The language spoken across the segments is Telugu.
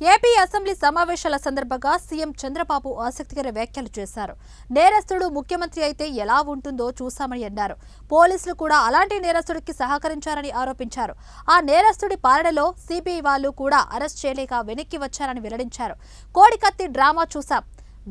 ఏపీ అసెంబ్లీ సమావేశాల సందర్భంగా సీఎం చంద్రబాబు ఆసక్తికర వ్యాఖ్యలు చేశారు. నేరస్తుడు ముఖ్యమంత్రి అయితే ఎలా ఉంటుందో చూశామని అన్నారు. పోలీసులు కూడా అలాంటి నేరస్తుడికి సహకరించారని ఆరోపించారు. ఆ నేరస్తుడి పాలనలో సిబిఐ వాళ్ళు కూడా అరెస్ట్ చేయలేక వెనక్కి వచ్చారని వెల్లడించారు. కోడికత్తి డ్రామా చూశాం.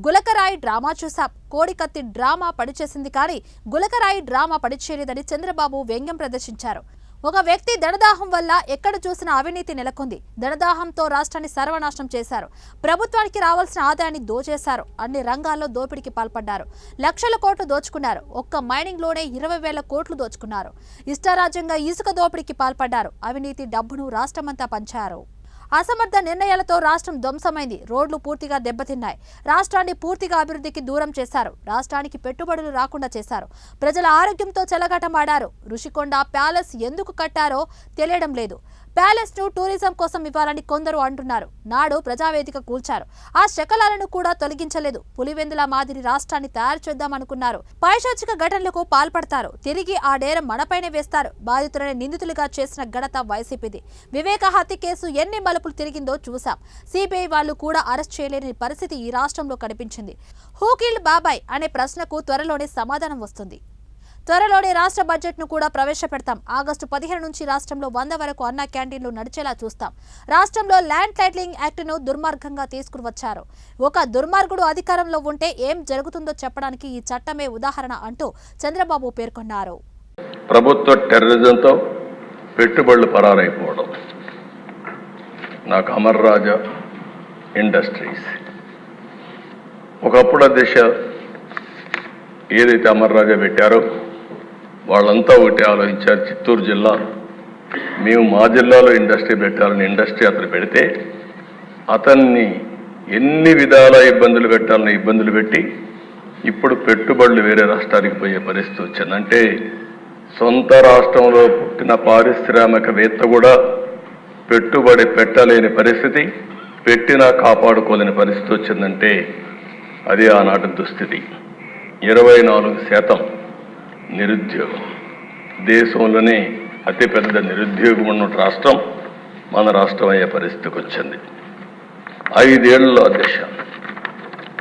గులకరాయి డ్రామా చూశాం. కోడికత్తి డ్రామా పడిచేసింది కానీ గులకరాయి డ్రామా పడిచేయలేదని చంద్రబాబు వ్యంగ్యం ప్రదర్శించారు. ఒక వ్యక్తి దడదాహం వల్ల ఎక్కడ చూసినా అవినీతి నెలకొంది. దడదాహంతో రాష్ట్రాన్ని సర్వనాశనం చేశారు. ప్రభుత్వానికి రావాల్సిన ఆదాయాన్ని దోచేశారు. అన్ని రంగాల్లో దోపిడీకి పాల్పడ్డారు. లక్షల కోట్లు దోచుకున్నారు. ఒక్క మైనింగ్లోనే ఇరవై వేల కోట్లు దోచుకున్నారు. ఇష్టారాజ్యంగా ఇసుక దోపిడీకి పాల్పడ్డారు. అవినీతి డబ్బును రాష్ట్రమంతా పంచారు. అసమర్థ నిర్ణయాలతో రాష్ట్రం ధ్వంసమైంది. రోడ్లు పూర్తిగా దెబ్బతిన్నాయి. రాష్ట్రాన్ని పూర్తిగా అభివృద్ధికి దూరం చేశారు. రాష్ట్రానికి పెట్టుబడులు రాకుండా చేశారు. ప్రజల ఆరోగ్యంతో చెలగాటమాడారు. ఋషికొండ ప్యాలెస్ ఎందుకు కట్టారో తెలియడం లేదు. ప్యాలెస్ను టూరిజం కోసం ఇవ్వాలని కొందరు అంటున్నారు. నాడు ప్రజావేదిక కూల్చారు. ఆ శకలాలను కూడా తొలగించలేదు. పులివెందుల మాదిరి రాష్ట్రాన్ని తయారు చేద్దామనుకున్నారు పైశాచిక ఘటనలకు పాల్పడతారు. తిరిగి ఆ డేరం మనపైనే వేస్తారు. బాధితులని నిందితులుగా చేసిన ఘనత వైసీపీది. వివేక హత్య కేసు ఎన్ని మలుపులు తిరిగిందో చూశాం. సిబిఐ వాళ్ళు కూడా అరెస్ట్ చేయలేని పరిస్థితి ఈ రాష్ట్రంలో కనిపించింది. హూకిల్ బాబాయ్ అనే ప్రశ్నకు త్వరలోనే సమాధానం వస్తుంది. త్వరలోనే రాష్ట్ర బడ్జెట్ను కూడా ప్రవేశపెడతాం. ఆగస్టు పదిహేను నుంచి రాష్ట్రంలో వంద వరకు అన్న క్యాంటీన్లు నడిచేలా చూస్తాం. రాష్ట్రంలో ల్యాండ్ టైటిలింగ్ యాక్ట్ను దుర్మార్గంగా తీసుకుని వచ్చారు ఒక దుర్మార్గుడు అధికారంలో ఉంటే ఏం జరుగుతుందో చెప్పడానికి ఈ చట్టమే ఉదాహరణ అంటూ చంద్రబాబు పేర్కొన్నారు. ప్రభుత్వ టెర్రరిజంతో పెట్టుబడులు పరారైపోవడం. నాకు అమర్ రాజా ఇండస్ట్రీస్. ఒకప్పుడు దిశ ఏదైతే అమర్ రాజా పెట్టారో వాళ్ళంతా ఒకటి ఆలోచించారు చిత్తూరు జిల్లా. మేము మా జిల్లాలో ఇండస్ట్రీ పెట్టాలని ఇండస్ట్రీ అతను పెడితే అతన్ని ఎన్ని విధాల ఇబ్బందులు పెట్టాలని ఇబ్బందులు పెట్టి ఇప్పుడు పెట్టుబడులు వేరే రాష్ట్రానికి పోయే పరిస్థితి వచ్చింది. అంటే సొంత రాష్ట్రంలో పుట్టిన పారిశ్రామికవేత్త కూడా పెట్టుబడి పెట్టలేని పరిస్థితి పెట్టినా కాపాడుకోలేని పరిస్థితి వచ్చిందంటే అది ఆనాటి దుస్థితి. ఇరవై నాలుగు శాతం నిరుద్యోగం. దేశంలోనే అతిపెద్ద నిరుద్యోగం ఉన్న రాష్ట్రం మన రాష్ట్రం అయ్యే పరిస్థితికి వచ్చింది. ఐదేళ్ళలో అధ్యక్ష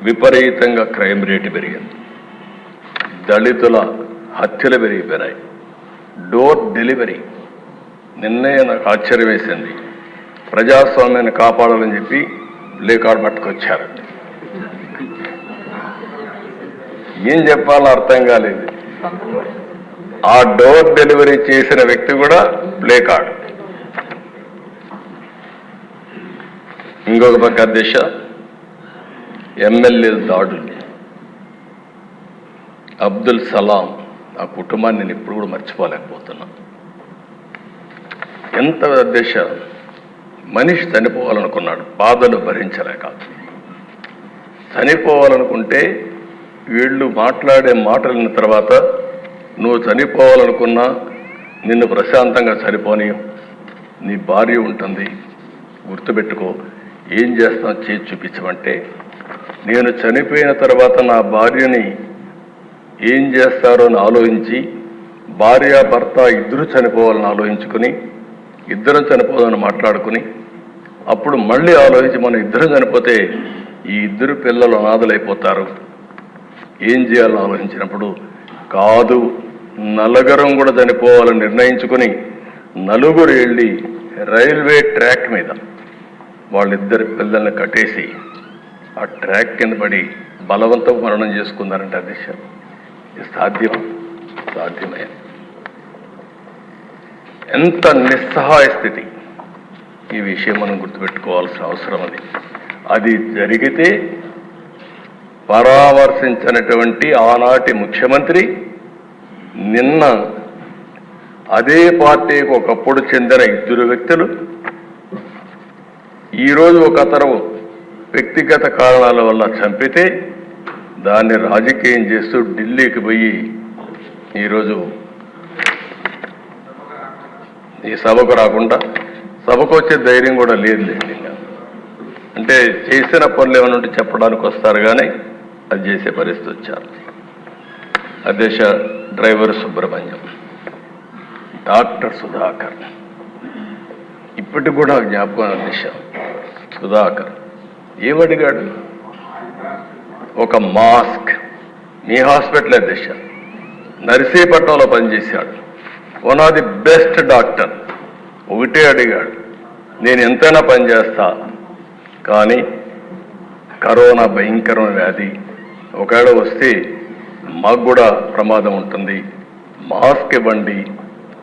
విపరీతంగా క్రైమ్ రేటు పెరిగింది. దళితుల హత్యలు పెరిగిపోయినాయి. డోర్ డెలివరీ నిన్నే నాకు ఆశ్చర్యం వేసింది ప్రజాస్వామ్యాన్ని కాపాడాలని చెప్పి లేకాడు పట్టుకొచ్చారు. ఏం చెప్పాలో అర్థం కాలేదు. ఆ డోర్ డెలివరీ చేసిన వ్యక్తి కూడా ప్లే కార్డ్. ఇంకొక పక్క దిశ ఎమ్మెల్యే దాడుల్ని అబ్దుల్ సలాం ఆ కుటుంబాన్ని నేను ఇప్పుడు కూడా మర్చిపోలేకపోతున్నా. ఎంత దిశ మనిషి చనిపోవాలనుకున్నాడు బాధలు భరించలేక. చనిపోవాలనుకుంటే వీళ్ళు మాట్లాడే మాటలిన తర్వాత నువ్వు చనిపోవాలనుకున్నా నిన్ను ప్రశాంతంగా చనిపోని నీ భార్య ఉంటుంది. గుర్తుపెట్టుకో ఏం చేస్తాం చేసి చూపించమంటే నేను చనిపోయిన తర్వాత నా భార్యని ఏం చేస్తారో అని ఆలోచించి భార్య భర్త ఇద్దరు చనిపోవాలని ఆలోచించుకుని ఇద్దరం చనిపోదని మాట్లాడుకుని అప్పుడు మళ్ళీ ఆలోచించి మనం ఇద్దరం చనిపోతే ఈ ఇద్దరు పిల్లలు అనాథలైపోతారు. ఏం చేయాలో ఆలోచించినప్పుడు కాదు నలుగురం కూడా చనిపోవాలని నిర్ణయించుకుని నలుగురు వెళ్ళి రైల్వే ట్రాక్ మీద వాళ్ళిద్దరి పిల్లల్ని కట్టేసి ఆ ట్రాక్ కింద పడి బలవంతం మరణం చేసుకున్నారంటే అది ఇది సాధ్యం? సాధ్యమే. ఎంత నిస్సహాయ స్థితి. ఈ విషయం మనం గుర్తుపెట్టుకోవాల్సిన అవసరం అది. అది జరిగితే పరామర్శించినటువంటి ఆనాటి ముఖ్యమంత్రి నిన్న అదే పార్టీకి ఒకప్పుడు చెందిన ఇద్దరు వ్యక్తులు ఈరోజు ఒక అతను వ్యక్తిగత కారణాల వల్ల చంపితే దాన్ని రాజకీయం చేస్తూ ఢిల్లీకి పోయి ఈరోజు ఈ సభకు రాకుండా సభకు వచ్చే ధైర్యం కూడా లేదు లేదు అంటే చేసిన పనులు ఏమైనా ఉంటే చెప్పడానికి వస్తారు కానీ అది చేసే పరిస్థితి వచ్చారు. అధ్యక్ష డ్రైవర్ సుబ్రహ్మణ్యం డాక్టర్ సుధాకర్. ఇప్పటికి కూడా జ్ఞాపకం అధ్యక్ష సుధాకర్ ఏమడిగాడు ఒక మాస్క్. మీ హాస్పిటల్ అధ్యక్ష నర్సీపట్నంలో పనిచేశాడు. One of the best doctor ఒకటే అడిగాడు నేను ఎంతైనా పనిచేస్తా కానీ కరోనా భయంకరమైన వ్యాధి ఒకవేళ వస్తే మాకు కూడా ప్రమాదం ఉంటుంది. మాస్క్ ఇవ్వండి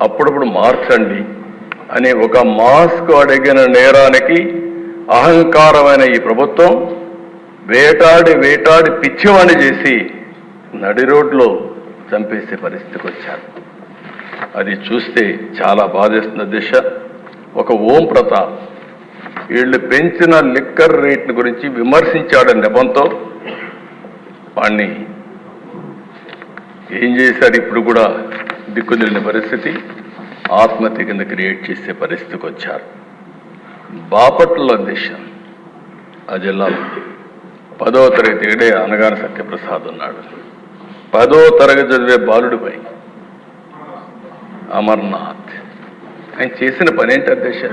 అప్పుడప్పుడు మార్చండి అని ఒక మాస్క్ అడిగిన నేరానికి అహంకారమైన ఈ ప్రభుత్వం వేటాడి వేటాడి పిచ్చివాణి చేసి నడి రోడ్లో చంపేసే పరిస్థితికి వచ్చారు. అది చూస్తే చాలా బాధేస్తున్న దిశ. ఒక ఓం ప్రతాప్ వీళ్ళు పెంచిన లిక్కర్ రేట్ని గురించి విమర్శించాడు నెపంతో. వాణ్ణి ఏం చేశారు ఇప్పుడు కూడా దిక్కుదిలిన పరిస్థితి? ఆత్మహత్య కింద క్రియేట్ చేసే పరిస్థితికి వచ్చారు. బాపట్ల దిశ ఆ జిల్లాలో పదో తరగతి ఏడే అనగాన సత్యప్రసాద్ ఉన్నాడు. పదో తరగతి చదివే బాలుడిపై అమర్నాథ్. ఆయన చేసిన పని ఏంటి అధ్యక్ష?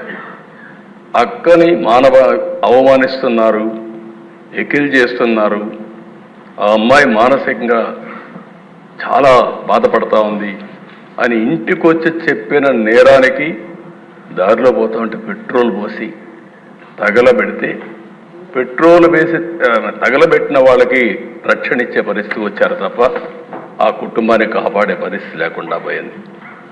అక్కని మానవ అవమానిస్తున్నారు ఎకిల్ చేస్తున్నారు ఆ అమ్మాయి మానసికంగా చాలా బాధపడతా ఉంది అని ఇంటికి వచ్చి చెప్పిన నేరానికి దారిలో పోతా ఉంటే పెట్రోల్ పోసి తగలబెడితే పెట్రోల్ వేసి తగలబెట్టిన వాళ్ళకి రక్షణ ఇచ్చే పరిస్థితి వచ్చారు తప్ప ఆ కుటుంబాన్ని కాపాడే పరిస్థితి లేకుండా పోయింది.